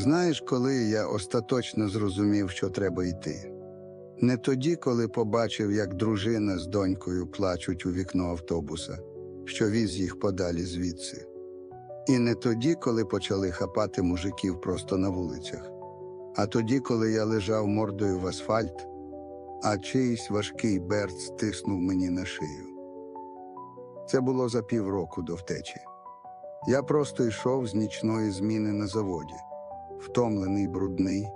Знаєш, коли я остаточно зрозумів, що треба йти? Не тоді, коли побачив, як дружина з донькою плачуть у вікно автобуса, що віз їх подалі звідси. І не тоді, коли почали хапати мужиків просто на вулицях, а тоді, коли я лежав мордою в асфальт, а чийсь важкий берц стиснув мені на шию. Це було за півроку до втечі. Я просто йшов з нічної зміни на заводі, втомлений, брудний,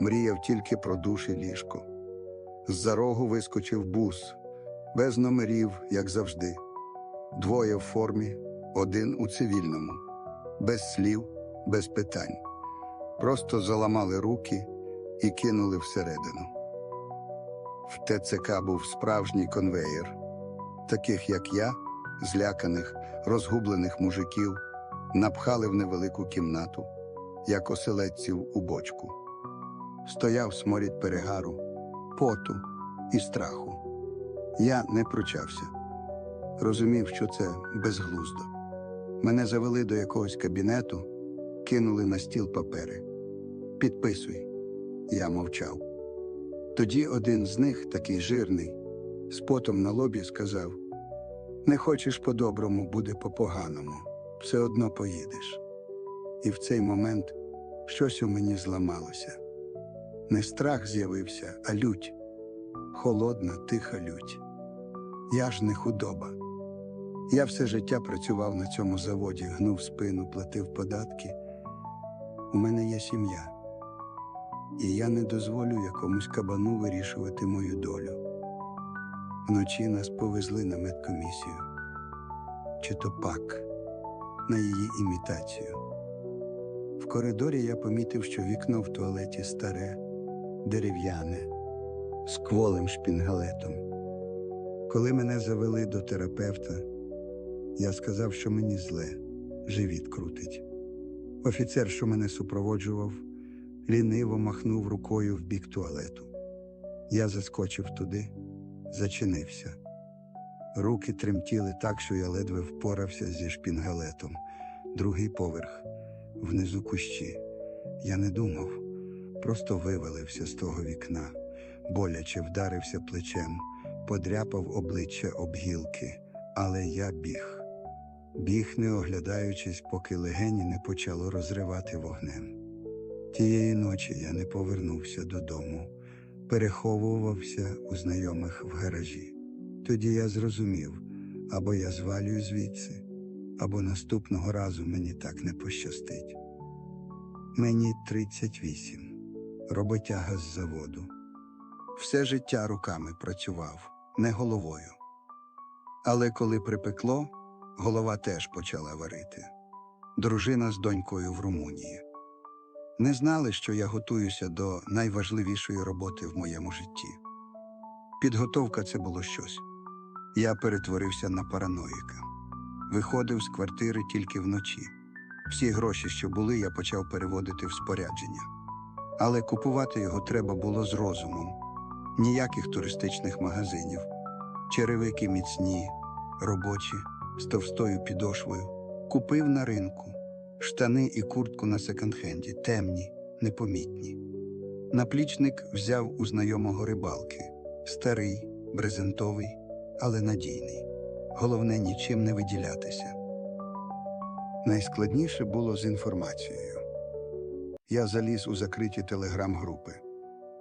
мріяв тільки про душ і ліжко. З-за рогу вискочив бус, без номерів, як завжди. Двоє в формі, один у цивільному, без слів, без питань. Просто заламали руки і кинули всередину. В ТЦК був справжній конвеєр, таких як я, зляканих, розгублених мужиків, напхали в невелику кімнату, як оселедців у бочку. Стояв сморід перегару, поту і страху. Я не пручався. Розумів, що це безглуздо. Мене завели до якогось кабінету, кинули на стіл папери. Підписуй. Я мовчав. Тоді один з них, такий жирний, з потом на лобі сказав: Не хочеш по-доброму, буде по-поганому, все одно поїдеш. І в цей момент щось у мені зламалося. Не страх з'явився, а лють, холодна, тиха лють. Я ж не худоба. Я все життя працював на цьому заводі, гнув спину, платив податки. У мене є сім'я, і я не дозволю якомусь кабану вирішувати мою долю. Вночі нас повезли на медкомісію, чи то пак, на її імітацію. В коридорі я помітив, що вікно в туалеті старе, дерев'яне, з кволим шпінгалетом. Коли мене завели до терапевта, я сказав, що мені зле, живіт крутить. Офіцер, що мене супроводжував, ліниво махнув рукою в бік туалету. Я заскочив туди, зачинився. Руки тремтіли так, що я ледве впорався зі шпінгалетом. Другий поверх, внизу кущі. Я не думав, просто вивалився з того вікна, боляче вдарився плечем, подряпав обличчя об гілки, але я біг. Біг, не оглядаючись, поки легені не почало розривати вогнем. Тієї ночі я не повернувся додому, переховувався у знайомих в гаражі. Тоді я зрозумів, або я звалюю звідси, або наступного разу мені так не пощастить. Мені 38, роботяга з заводу. Все життя руками працював, не головою. Але коли припекло, голова теж почала варити. Дружина з донькою в Румунії. Не знали, що я готуюся до найважливішої роботи в моєму житті. Підготовка це було щось. Я перетворився на параноїка. Виходив з квартири тільки вночі. Всі гроші, що були, я почав переводити в спорядження. Але купувати його треба було з розумом. Ніяких туристичних магазинів, черевики міцні, робочі, з товстою підошвою. Купив на ринку штани і куртку на секонд-хенді, темні, непомітні. Наплічник взяв у знайомого рибалки старий, брезентовий, але надійний. Головне нічим не виділятися. Найскладніше було з інформацією. Я заліз у закриті телеграм-групи.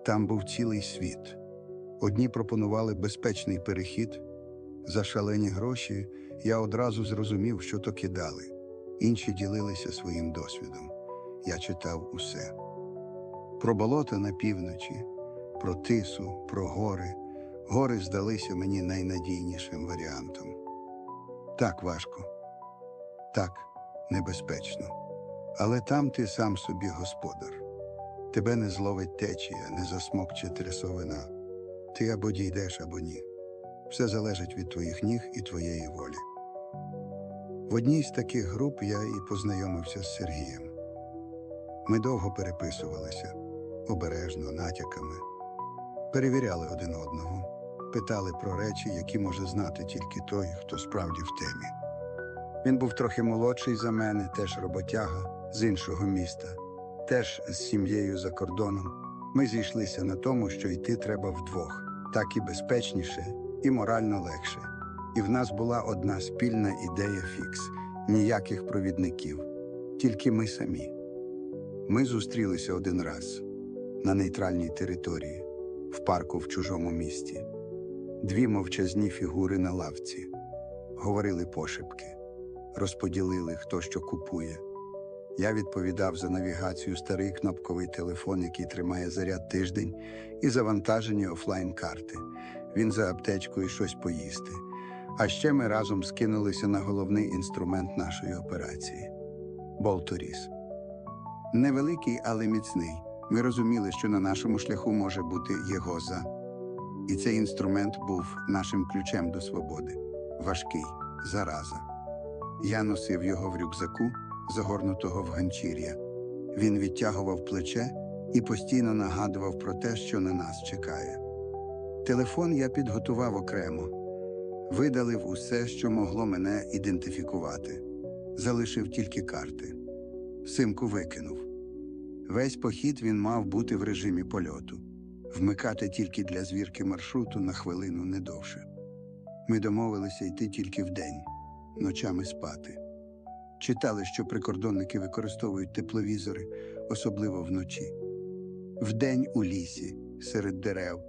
Там був цілий світ. Одні пропонували безпечний перехід. За шалені гроші я одразу зрозумів, що то кидали. Інші ділилися своїм досвідом. Я читав усе. Про болото на півночі, про тису, про гори. Гори здалися мені найнадійнішим варіантом. Так важко, так небезпечно. Але там ти сам собі господар. Тебе не зловить течія, не засмокче трясовина. Ти або дійдеш, або ні. Все залежить від твоїх ніг і твоєї волі. В одній з таких груп я і познайомився з Сергієм. Ми довго переписувалися, обережно, натяками, перевіряли один одного, питали про речі, які може знати тільки той, хто справді в темі. Він був трохи молодший за мене, теж роботяга з іншого міста, теж з сім'єю за кордоном, ми зійшлися на тому, що йти треба вдвох, так і безпечніше, і морально легше. І в нас була одна спільна ідея фікс ніяких провідників, тільки ми самі. Ми зустрілися один раз на нейтральній території, в парку в чужому місті. Дві мовчазні фігури на лавці. Говорили пошепки, розподілили, хто що купує. Я відповідав за навігацію старий кнопковий телефон, який тримає заряд тиждень, і завантажені офлайн-карти. Він за аптечкою щось поїсти. А ще ми разом скинулися на головний інструмент нашої операції болторіз. Невеликий, але міцний. Ми розуміли, що на нашому шляху може бути Єгоза. І цей інструмент був нашим ключем до свободи. Важкий, зараза. Я носив його в рюкзаку, загорнутого в ганчір'я. Він відтягував плече і постійно нагадував про те, що на нас чекає. Телефон я підготував окремо, видалив усе, що могло мене ідентифікувати, залишив тільки карти. Симку викинув. Весь похід він мав бути в режимі польоту, вмикати тільки для звірки маршруту на хвилину не довше. Ми домовилися йти тільки вдень, ночами спати. Читали, що прикордонники використовують тепловізори, особливо вночі. Вдень у лісі, серед дерев,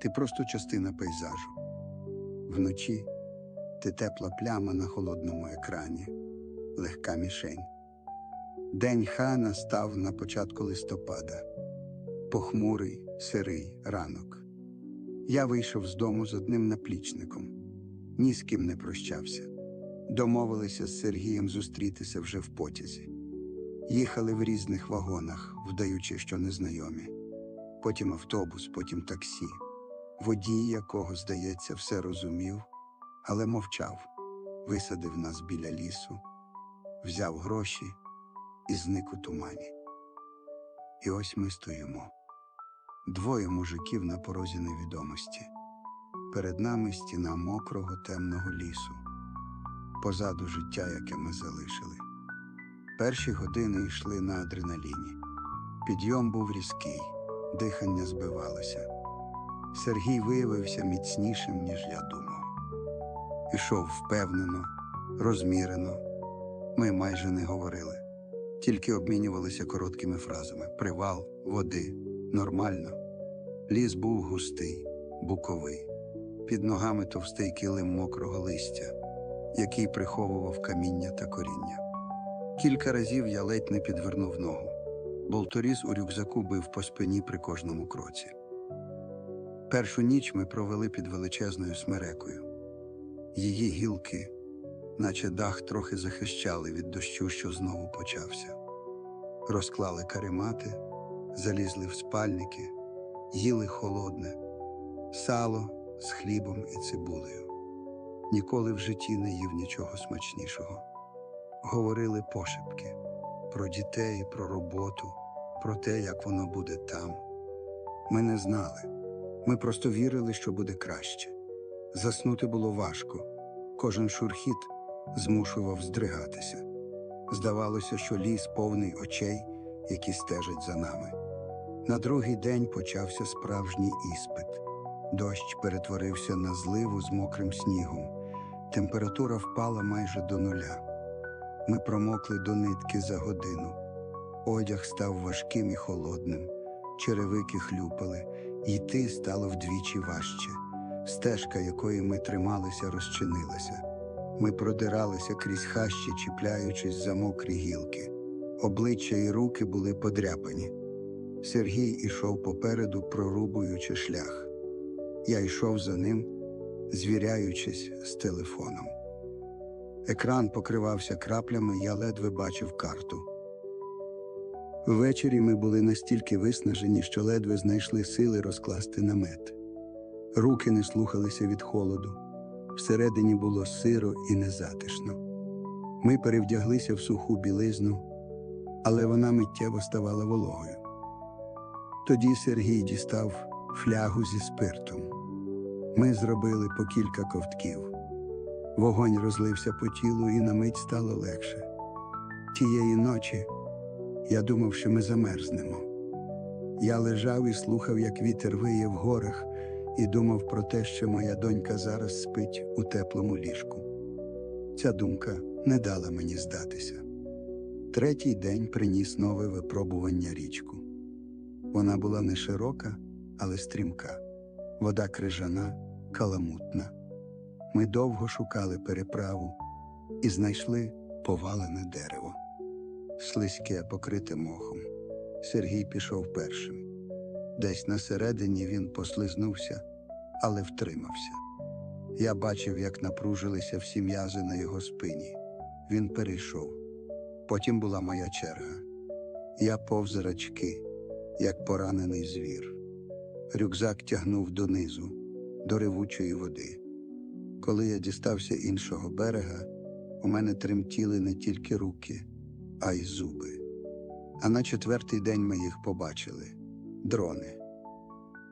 ти просто частина пейзажу. Вночі ти тепла пляма на холодному екрані, легка мішень. День ха настав на початку листопада. Похмурий, сирий ранок. Я вийшов з дому з одним наплічником, ні з ким не прощався. Домовилися з Сергієм зустрітися вже в потязі. Їхали в різних вагонах, вдаючи, що незнайомі. Потім автобус, потім таксі. Водій, якого, здається, все розумів, але мовчав, висадив нас біля лісу, взяв гроші і зник у тумані. І ось ми стоїмо. Двоє мужиків на порозі невідомості. Перед нами стіна мокрого темного лісу, позаду життя, яке ми залишили. Перші години йшли на адреналіні. Підйом був різкий, дихання збивалося. Сергій виявився міцнішим, ніж я думав. Ішов впевнено, розмірено. Ми майже не говорили, тільки обмінювалися короткими фразами: привал, води, нормально. Ліс був густий, буковий, під ногами товстий килим мокрого листя, який приховував каміння та коріння. Кілька разів я ледь не підвернув ногу. Болторіз у рюкзаку бив по спині при кожному кроці. Першу ніч ми провели під величезною смерекою. Її гілки, наче дах, трохи захищали від дощу, що знову почався. Розклали каремати, залізли в спальники, їли холодне, сало з хлібом і цибулею. Ніколи в житті не їв нічого смачнішого. Говорили пошепки про дітей, про роботу, про те, як воно буде там. Ми не знали. Ми просто вірили, що буде краще. Заснути було важко. Кожен шурхіт змушував здригатися. Здавалося, що ліс повний очей, які стежать за нами. На другий день почався справжній іспит. Дощ перетворився на зливу з мокрим снігом. Температура впала майже до нуля. Ми промокли до нитки за годину. Одяг став важким і холодним, черевики хлюпали, йти стало вдвічі важче. Стежка, якої ми трималися, розчинилася. Ми продиралися крізь хащі, чіпляючись за мокрі гілки. Обличчя і руки були подряпані. Сергій ішов попереду, прорубуючи шлях. Я йшов за ним, звіряючись з телефоном. Екран покривався краплями, я ледве бачив карту. Ввечері ми були настільки виснажені, що ледве знайшли сили розкласти намет. Руки не слухалися від холоду. Всередині було сиро і незатишно. Ми перевдяглися в суху білизну, але вона миттєво ставала вологою. Тоді Сергій дістав флягу зі спиртом. Ми зробили по кілька ковтків. Вогонь розлився по тілу, і на мить стало легше. Тієї ночі Я думав, що ми замерзнемо. Я лежав і слухав, як вітер виє в горах, і думав про те, що моя донька зараз спить у теплому ліжку. Ця думка не дала мені здатися. Третій день приніс нове випробування річку. Вона була не широка, але стрімка, вода крижана, каламутна. Ми довго шукали переправу і знайшли повалене дерево. Слизьке, покрите мохом. Сергій пішов першим. Десь на середині він послизнувся, але втримався. Я бачив, як напружилися всі м'язи на його спині. Він перейшов. Потім була моя черга. Я повз рачки, як поранений звір. Рюкзак тягнув донизу, до ревучої води. Коли я дістався іншого берега, у мене тремтіли не тільки руки, а й зуби. А на четвертий день ми їх побачили дрони.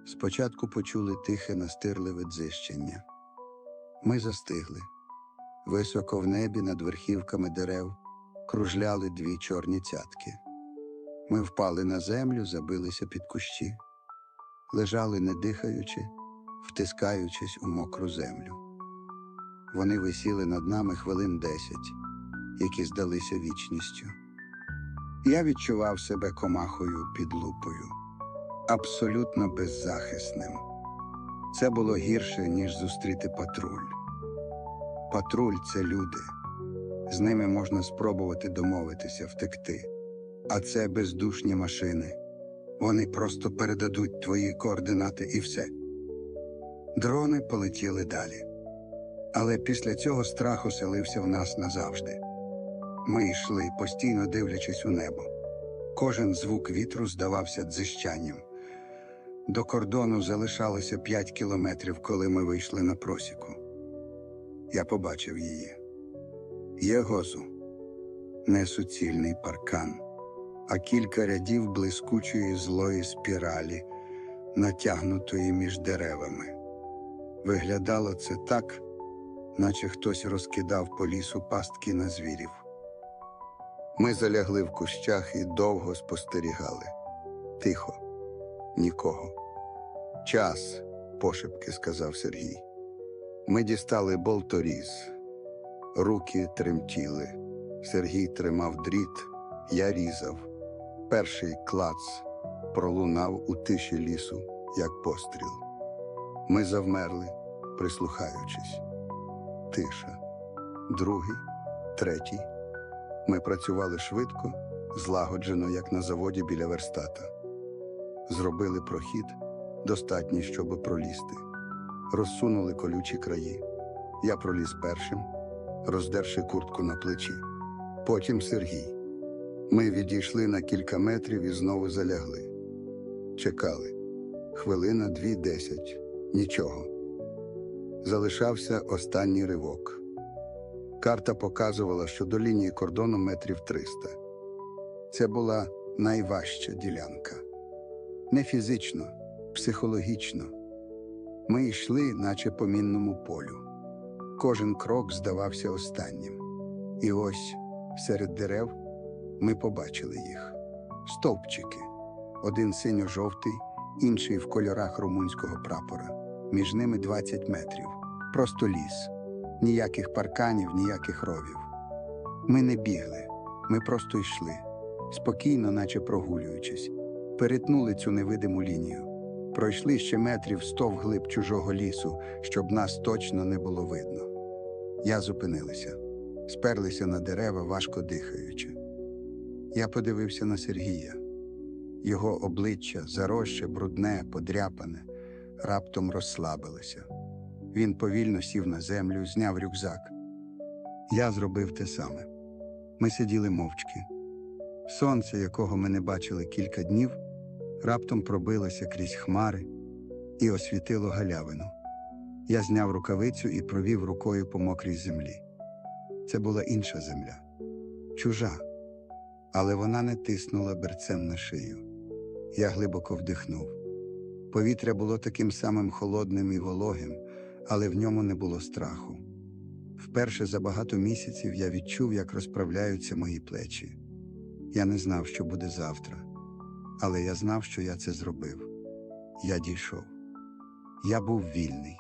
Спочатку почули тихе настирливе дзищення. Ми застигли. Високо в небі над верхівками дерев кружляли дві чорні цятки. Ми впали на землю, забилися під кущі, лежали не дихаючи, втискаючись у мокру землю. Вони висіли над нами хвилин десять, які здалися вічністю. Я відчував себе комахою під лупою, абсолютно беззахисним. Це було гірше, ніж зустріти патруль. Патруль це люди. З ними можна спробувати домовитися, втекти. А це бездушні машини. Вони просто передадуть твої координати і все. Дрони полетіли далі. Але після цього страх оселився в нас назавжди. Ми йшли, постійно дивлячись у небо. Кожен звук вітру здавався дзищанням. До кордону залишалося п'ять кілометрів, коли ми вийшли на просіку. Я побачив її. Є гозу, не паркан, а кілька рядів блискучої злої спіралі, натягнутої між деревами. Виглядало це так, наче хтось розкидав по лісу пастки на звірів. Ми залягли в кущах і довго спостерігали. Тихо, нікого. Час, пошепки сказав Сергій. Ми дістали болторіз. Руки тремтіли. Сергій тримав дріт, я різав. Перший клац пролунав у тиші лісу, як постріл. Ми завмерли, прислухаючись. Тиша. Другий, третій. Ми працювали швидко, злагоджено, як на заводі біля верстата. Зробили прохід, достатній, щоб пролізти. Розсунули колючі краї. Я проліз першим, роздерши куртку на плечі. Потім Сергій. Ми відійшли на кілька метрів і знову залягли. Чекали. Хвилина дві десять. Нічого. Залишався останній ривок. Карта показувала, що до лінії кордону метрів 300. Це була найважча ділянка. Не фізично, психологічно. Ми йшли, наче по мінному полю. Кожен крок здавався останнім. І ось серед дерев ми побачили їх стовпчики. Один синьо-жовтий, інший в кольорах румунського прапора. Між ними 20 метрів. Просто ліс. Ніяких парканів, ніяких ровів. Ми не бігли, ми просто йшли, спокійно, наче прогулюючись, перетнули цю невидиму лінію, пройшли ще метрів сто вглиб чужого лісу, щоб нас точно не було видно. Я зупинилася, сперлися на дерева, важко дихаючи. Я подивився на Сергія. Його обличчя, заросше, брудне, подряпане, раптом розслабилося. Він повільно сів на землю, зняв рюкзак. Я зробив те саме. Ми сиділи мовчки. Сонце, якого ми не бачили кілька днів, раптом пробилося крізь хмари і освітило галявину. Я зняв рукавицю і провів рукою по мокрій землі. Це була інша земля, чужа, але вона не тиснула берцем на шию. Я глибоко вдихнув. Повітря було таким самим холодним і вологим, але в ньому не було страху. Вперше за багато місяців я відчув, як розправляються мої плечі. Я не знав, що буде завтра, але я знав, що я це зробив. Я дійшов. Я був вільний.